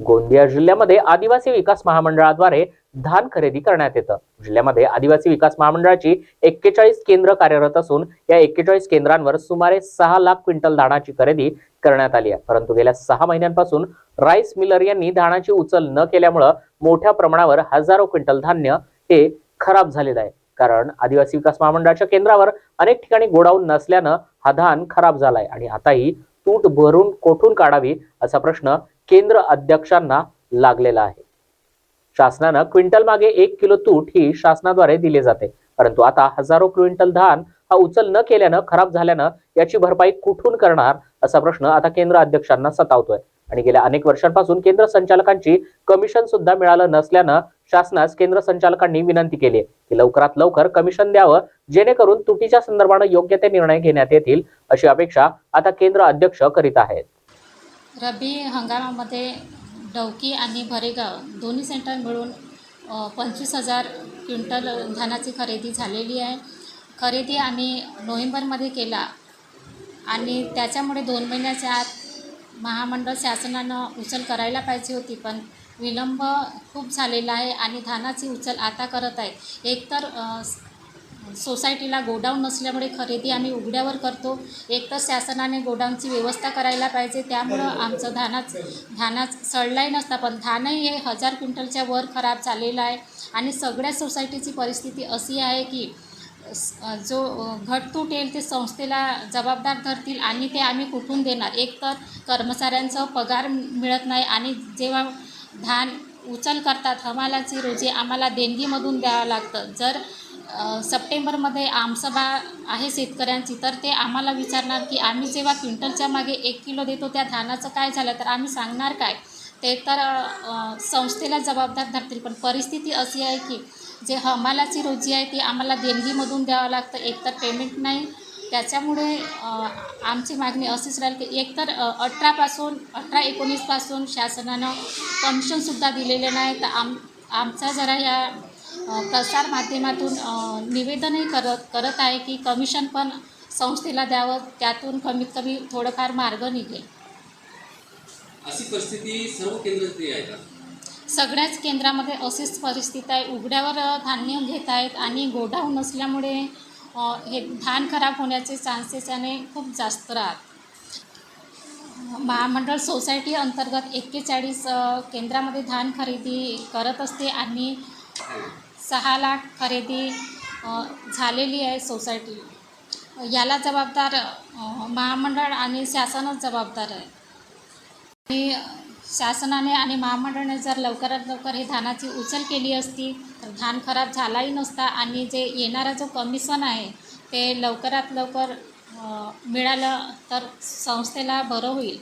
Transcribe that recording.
गोंदिया जिल्ह्यामध्ये आदिवासी विकास महामंडळाद्वारे धान खरेदी करण्यात येतं. जिल्ह्यामध्ये आदिवासी विकास महामंडळाची एक्केचाळीस केंद्र कार्यरत असून या एक्केचाळीस केंद्रांवर सुमारे सहा लाख क्विंटल धानाची खरेदी करण्यात आली आहे. परंतु गेल्या सहा महिन्यांपासून राईस मिलर यांनी धानाची उचल न केल्यामुळं मोठ्या प्रमाणावर हजारो क्विंटल धान्य हे खराब झालेलं आहे. कारण आदिवासी विकास महामंडळाच्या केंद्रावर अनेक ठिकाणी गोडाऊन नसल्यानं हा धान खराब झालाय आणि आताही तूट भरून कोठून काढावी असा प्रश्न केंद्र अध्यक्षांना लागलेला आहे. शासनानं क्विंटल मागे एक किलो तूट ही शासनाद्वारे दिली जाते. परंतु आता हजारो क्विंटल धान हा उचल न केल्यानं खराब झाल्यानं याची भरपाई कुठून करणार असा प्रश्न आता केंद्र अध्यक्षांना सतावतोय. आणि गेल्या अनेक वर्षांपासून केंद्र संचालकांची कमिशन सुद्धा मिळालं नसल्यानं शासनास केंद्र संचालकांनी विनंती केली आहे की लवकरात लवकर कमिशन द्यावं जेणेकरून तुटीच्या संदर्भानं योग्य ते निर्णय घेण्यात येतील अशी अपेक्षा आता केंद्र अध्यक्ष करीत आहेत. रब्बी हंगामामध्ये डवकी आणि भरेगाव दोन्ही सेंटर मिळून पंचवीस हजार क्विंटल धानाची खरेदी झालेली आहे. खरेदी आम्ही नोव्हेंबरमध्ये केला आणि त्याच्यामुळे दोन महिन्याच्या आत महामंडळ शासनानं उचल करायला पाहिजे होती पण विलंब खूप झालेला आहे आणि धानाची उचल आता करत आहे एकतर सोसायटीला गोडाऊन नसल्यामुळे खरेदी आम्ही उघड्यावर करतो. एक तर शासनाने गोडाऊनची व्यवस्था करायला पाहिजे त्यामुळं आमचं धानाच धानाच सडलाही नसता पण धानही हे हजार क्विंटलच्या वर खराब झालेलं आहे. आणि सगळ्या सोसायटीची परिस्थिती अशी आहे की जो घटतूट येईल ते संस्थेला जबाबदार धरतील आणि ते आम्ही कुठून देणार? एक तर कर्मचाऱ्यांचा पगार मिळत नाही आणि जेव्हा धान उचल करतात हमालाची रोजी आम्हाला देणगीमधून द्यावं लागतं. जर सप्टेंबरमध्ये आमसभा आहे शेतकऱ्यांची तर ते आम्हाला विचारणार की आम्ही जेव्हा क्विंटलच्या मागे एक किलो देतो त्या धानाचं काय झालं तर आम्ही सांगणार काय? ते तर संस्थेला जबाबदार धरतील पण परिस्थिती अशी आहे की जे हमालाची रोजी आहे ती आम्हाला देणगीमधून द्यावं लागतं. एकतर पेमेंट नाही. त्याच्यामुळे आमची मागणी अशीच राहील की एकतर अठरापासून अठरा एकोणीसपासून शासनानं कमिशनसुद्धा दिलेले नाही. तर आम आमचा जरा या प्रसार माध्यमातून निवेदनही करत करत आहे की कमिशन पण संस्थेला द्यावं त्यातून कमीत कमी थोडंफार मार्ग निघेल. अशी परिस्थिती सर्व केंद्रातली आहे का? सगळ्याच केंद्रामध्ये अशीच परिस्थिती आहे. उघड्यावर धान्य घेत आहेत आणि गोडाऊन नसल्यामुळे अ, हे धान खराब होण्याचे चान्सेस याने खूप जास्त राहत महामंडळ सोसायटी अंतर्गत एक्केचाळीस केंद्रामध्ये धान खरेदी करत असते आणि सहा लाख खरेदी झालेली आहे सोसायटी याला जबाबदार महामंडळ आणि शासनच जबाबदार आहे. आणि शासनाने आणि महामंडळाने जर लवकरात लवकर हे धानाची उचल केली असती तर धान खराब झालाही नसता आणि जे येणारा जो कमिशन आहे ते लवकरात लवकर मिळालं तर संस्थेला बरं होईल.